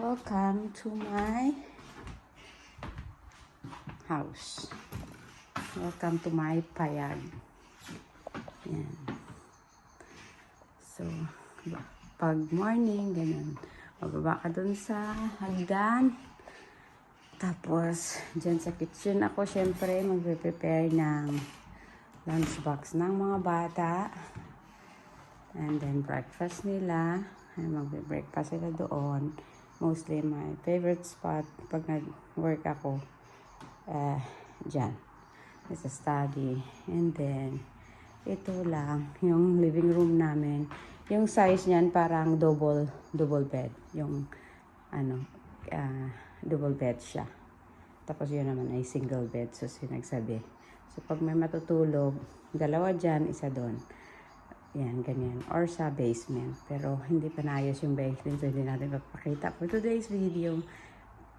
Welcome to my house. Welcome to my payag. Yan. So, pag morning, ganyan. Bababa ka dun sa hagdan. Tapos, dyan sa kitchen ako, syempre, magpe-prepare ng lunchbox ng mga bata. And then, breakfast nila. Magbe-breakfast sila doon. Mostly, my favorite spot pag nag-work ako, uh, dyan. It's a study. And then, ito lang, yung living room namin. Yung size niyan parang double, double bed. Yung, ano, ah, double bed siya. Tapos yun naman ay single bed, so sinagsabi. So pag may matutulog, dalawa dyan, isa doon. Yan, ganyan. Or sa basement. Pero hindi pa naayos yung basement, so hindi natin papakita for today's video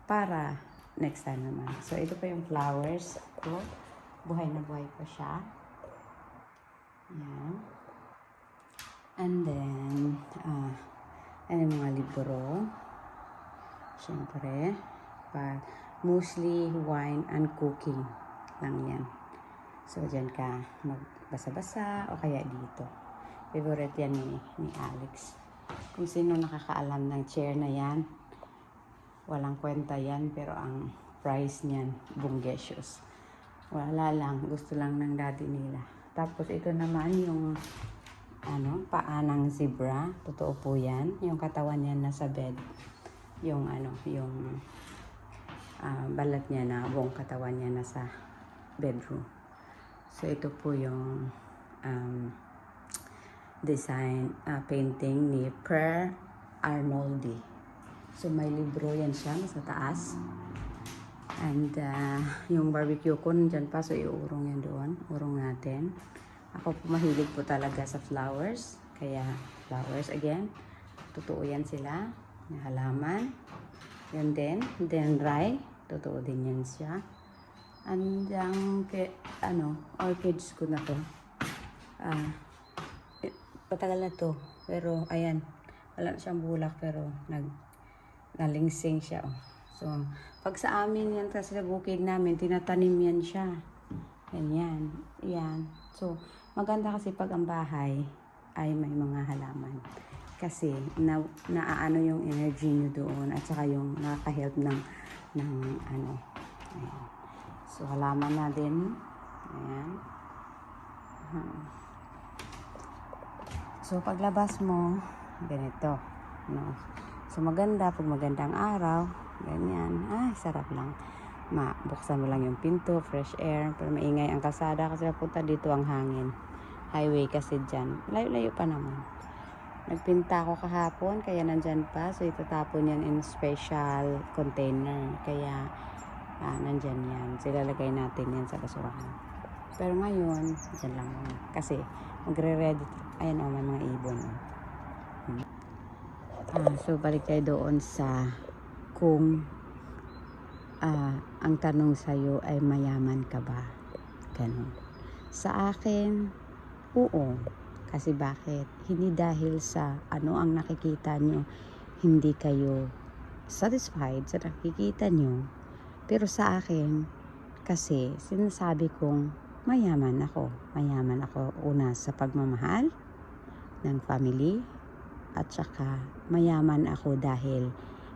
para next time naman. So ito pa yung flowers ko. Buhay na buhay pa siya. Yan. And then, ah, ano yung mga libro. Siyempre, but mostly wine and cooking lang yan. So, dyan ka magbasa-basa o kaya dito. Favorite yan ni, ni Alex. Kung sino nakakaalam ng chair na yan, walang kwenta yan, pero ang price niyan, bunggesios. Wala lang, gusto lang ng daddy nila. Tapos ito naman yung ano, paa ng zebra. Totoo po yan. Yung katawan niya nasa bed. Yung ano, yung ah, balat niya na, buong katawan niya nasa bedroom. So ito po yung um, design, ah, painting ni Per Arnoldi. So may libro yan siya sa taas. And uh, yung barbecue ko nandyan pa, so iurong yan doon. Urong natin. Ako po mahilig po talaga sa flowers. Kaya flowers again. Totoo yan sila. Yung halaman. Yan din. Then rye. Totoo din yan siya. And yung ke, ano, orchids ko na to. Ah, eh, patagal na to. Pero ayan, wala na siyang bulak pero nag nalingsing siya. Oh. So, pag sa amin yan kasi sa bukid namin, tinatanim yan siya. Ganyan. Yan. So, maganda kasi pag ang bahay ay may mga halaman. Kasi na, naaano yung energy nyo doon at saka yung nakaka-help ng, ng ano. Ayan. So, halaman na din. Ayan. Hmm. So, paglabas mo, ganito. No? So, maganda pag magandang araw. Ganyan. Ay, sarap lang. Mabuksan mo lang yung pinto, fresh air. Pero maingay ang kalsada kasi napunta dito ang hangin. Highway kasi dyan. Layo-layo pa naman. Nagpinta ako kahapon, kaya nandyan pa. So, itatapon yan in special container. Kaya, ah, nandyan yan. So, natin yan sa basurahan. Pero ngayon, dyan lang. Kasi, magre-ready. Ayan o, may mga ibon. oh. Hmm. Ah, so, balik tayo doon sa kung ah, ang tanong sa'yo ay mayaman ka ba? Ganon. Sa akin, oo. Kasi bakit? Hindi dahil sa ano ang nakikita nyo, hindi kayo satisfied sa nakikita nyo. Pero sa akin, kasi sinasabi kong mayaman ako. Mayaman ako una sa pagmamahal ng family at saka mayaman ako dahil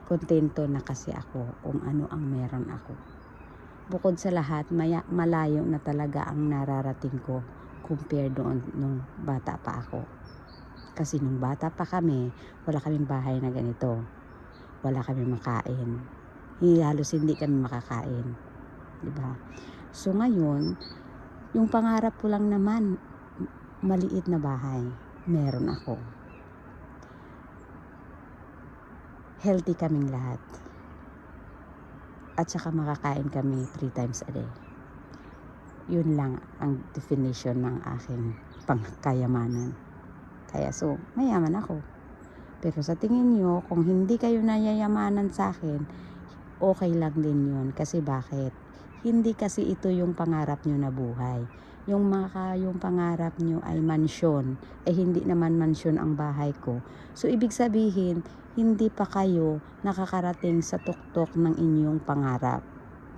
kontento na kasi ako kung ano ang meron ako. Bukod sa lahat, maya, malayo na talaga ang nararating ko compare doon nung bata pa ako. Kasi nung bata pa kami, wala kaming bahay na ganito. Wala kami makain. Halos hindi kami makakain. Ba? So ngayon, yung pangarap ko lang naman, maliit na bahay, meron ako. Healthy kaming lahat. At saka makakain kami three times a day. Yun lang ang definition ng aking pangkayamanan. Kaya so, mayaman ako. Pero sa tingin nyo, kung hindi kayo nayayamanan sa akin, okay lang din yun. Kasi bakit? Hindi kasi ito yung pangarap nyo na buhay. Yung mga yung pangarap nyo ay mansyon, eh hindi naman mansyon ang bahay ko. So ibig sabihin, hindi pa kayo nakakarating sa tuktok ng inyong pangarap.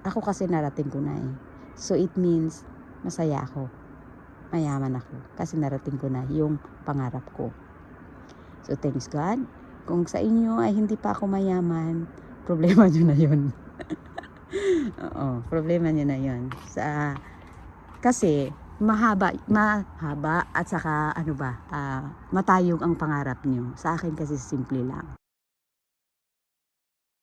Ako kasi narating ko na eh. So it means masaya ako. Mayaman ako kasi narating ko na yung pangarap ko. So thanks God. Kung sa inyo ay hindi pa ako mayaman, problema nyo na yun. Oo, problema nyo na yun. Sa, kasi mahaba, mahaba at saka ano ba, ah, matayog ang pangarap nyo. Sa akin kasi simple lang.